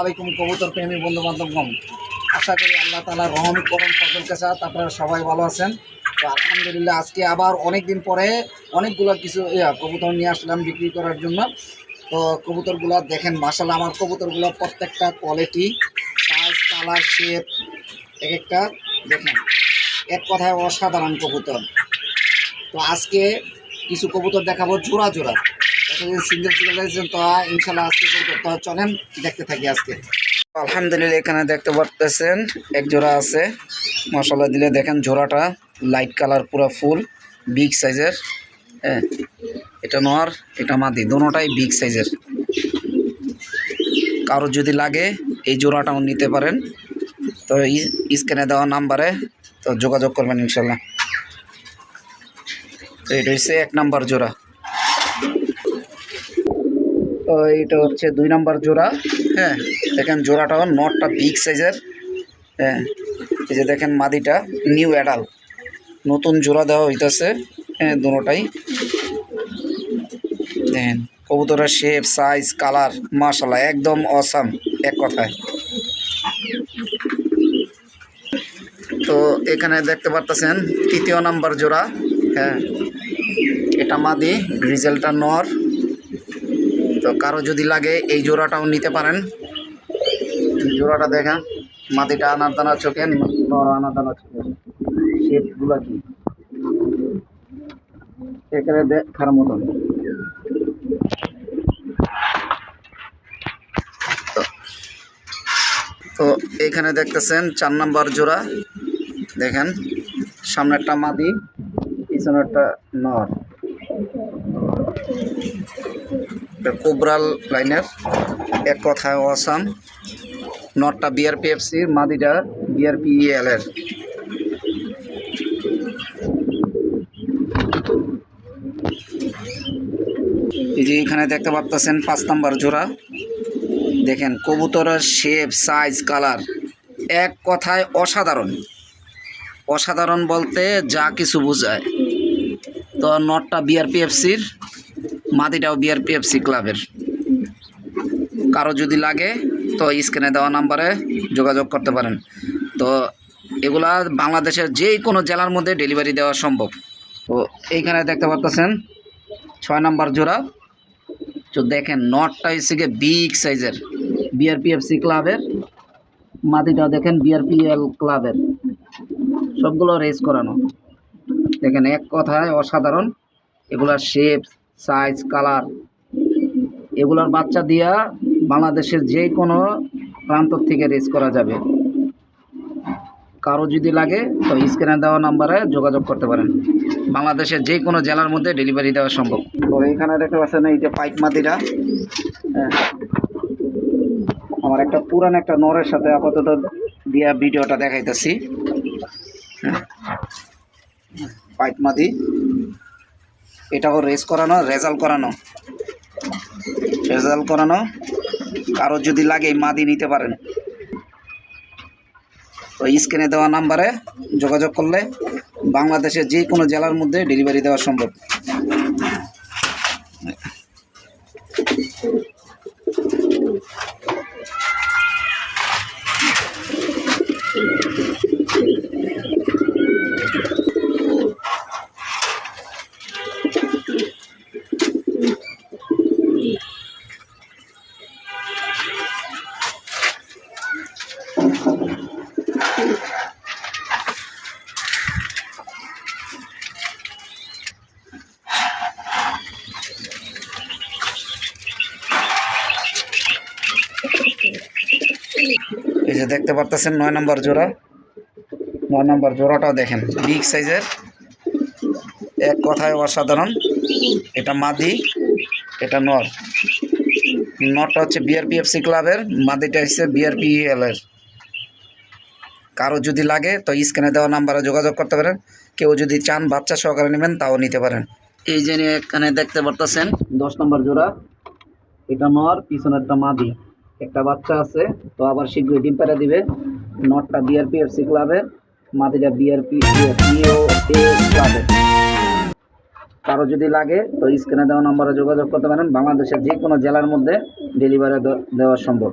আলাইকুম, কবুতর প্রেমী আশা করি আল্লাহ রহম করম আলহামদুলিল্লাহ আজকে আবার পরে অনেকগুলো কিছু কবুতর নিয়ে আসলাম বিক্রি করার জন্য। তো কবুতরগুলো দেখেন মাসাল আমার কবুতরগুলো প্রত্যেকটা কোয়ালিটি সাইজ কালার শেপ এক একটা দেখেন। এক কথায় অসাধারণ কবুতর। তো আজকে কিছু কবুতর দেখাবো জোড়া জোড়া। এতদিন সিঙ্গেল সিঙ্গেল তো ইনশাল্লাহ আজকে কবুতর তো চলেন, দেখতে থাকি আজকে। আলহামদুলিল্লাহ এখানে দেখতে পারতেছেন, এক জোড়া আছে। মশলা দিলে দেখেন জোড়াটা লাইট কালার পুরো ফুল বিগ সাইজের হ্যাঁ এটা নর, এটা মাদি, দোনোটাই বিগ সাইজের কারও যদি লাগে, এই জোড়াটাও নিতে পারেন। তো স্ক্যানে দেওয়া নাম্বারে তো যোগাযোগ করবেন ইনশাল্লাহ। তো এটা হচ্ছে এক নাম্বার জোড়া। তো এটা হচ্ছে দুই নাম্বার জোড়া। হ্যাঁ দেখেন জোড়াটাও নটটা বিগ সাইজের হ্যাঁ এই যে দেখেন মাদিটা নিউ অ্যাডাল নতুন জোড়া দেওয়া হইতেছে। হ্যাঁ দুটোটাই। দেখেন, কবুতরের শেপ সাইজ কালার মাশাল্লাহ একদম অসাম এক কথায়। তো এখানে দেখতে পারতেছেন, তৃতীয় নাম্বার জোড়া হ্যাঁ এটা মাদি, গ্রিজেলটা নর। তো কারও যদি লাগে এই জোড়াটাও নিতে পারেন। জোড়াটা দেখেন মাটিটা আনার দানা চোখে, নর আনার দানা চোখে। শেপগুলো কি? এখানে দেখার মতন। তো- তো এখানে দেখতেছেন, চার নাম্বার জোড়া। দেখেন, সামনেরটা মাদি, পিছনেরটা নর। কোবরাল লাইনের এক কথায় অসাম। নটটা বিআরপিএফসি মাদিটা বিআরপিএল এর এই যে এখানে দেখতে পাচ্ছেন পাঁচ নাম্বার জোড়া। দেখেন, কবুতরের শেপ সাইজ কালার এক কথায় অসাধারণ। অসাধারণ বলতে যা কিছু বোঝায়। তো নটটা বিআরপিএফসির মাদিটাও বিআরপিএফসি ক্লাবের। কারও যদি লাগে, তো স্ক্রিনে দেওয়া নাম্বারে যোগাযোগ করতে পারেন। তো এগুলা বাংলাদেশের যে কোনো জেলার মধ্যে ডেলিভারি দেওয়া সম্ভব। তো এইখানে দেখতে পাচ্ছেন ছয় নাম্বার জোড়া। তো দেখেন, নটটা হচ্ছে বিগ সাইজের বিআরপিএফসি ক্লাবের। মাদিটা দেখেন বিআরপিএল ক্লাবের সবগুলো রেস করানো। দেখেন, এক কথায় অসাধারণ। এগুলার শেপ সাইজ কালার এগুলার বাচ্চা দিয়া বাংলাদেশের যে কোনো প্রান্ত থেকে রেস করা যাবে। কারও যদি লাগে, তো স্ক্রিনে দেওয়া নাম্বারে যোগাযোগ করতে পারেন। বাংলাদেশের যে কোনো জেলার মধ্যে ডেলিভারি দেওয়া সম্ভব। তো এখানে দেখতে পাচ্ছেন, এই যে পাইক মাদিরা হ্যাঁ। আমার একটা পুরান একটা নরের সাথে আপাতত দিয়া ভিডিওটা দেখাইতেছি। হ্যাঁ। পাইক মাদি এটাও রেস করানো রেজাল্ট করানো। রেজাল্ট করানো। কারও যদি লাগে মাদি নিতে পারেন। তো স্ক্রিনে দেওয়া নাম্বারে যোগাযোগ করলে বাংলাদেশের যে কোনো জেলার মধ্যে ডেলিভারি দেওয়া সম্ভব। যে দেখতে পারতেছেন, নয় নম্বর জোড়া। নয় নম্বর জোড়াটাও দেখেন, বিগ সাইজের। এক কথায় অসাধারণ। এটা মাদি, এটা নর। নরটা হচ্ছে বিআরপিএফসি ক্লাবের, মাদিটা হচ্ছে বিআরপিএল এর। কারও যদি লাগে, তো স্ক্রিনে দেওয়া নাম্বারে যোগাযোগ করতে পারেন। কেউ যদি চান বাচ্চা সহকারে নেবেন, তাও নিতে পারেন। এই যে এখানে দেখতে পারতেছেন, দশ নম্বর জোড়া। এটা নর, পিছনেরটা মাদি। একটা বাচ্চা আছে, তো আবার শীঘ্রই ডিম পেড়া দিবে। নটটা বিআরপিএফসি ক্লাবের মাদিরা বিআরপি পিও ক্লাবে কারও যদি লাগে, তো স্ক্রিনে দেওয়া নম্বরে যোগাযোগ করতে পারেন। বাংলাদেশের যে কোনো জেলার মধ্যে ডেলিভারি দেওয়া সম্ভব।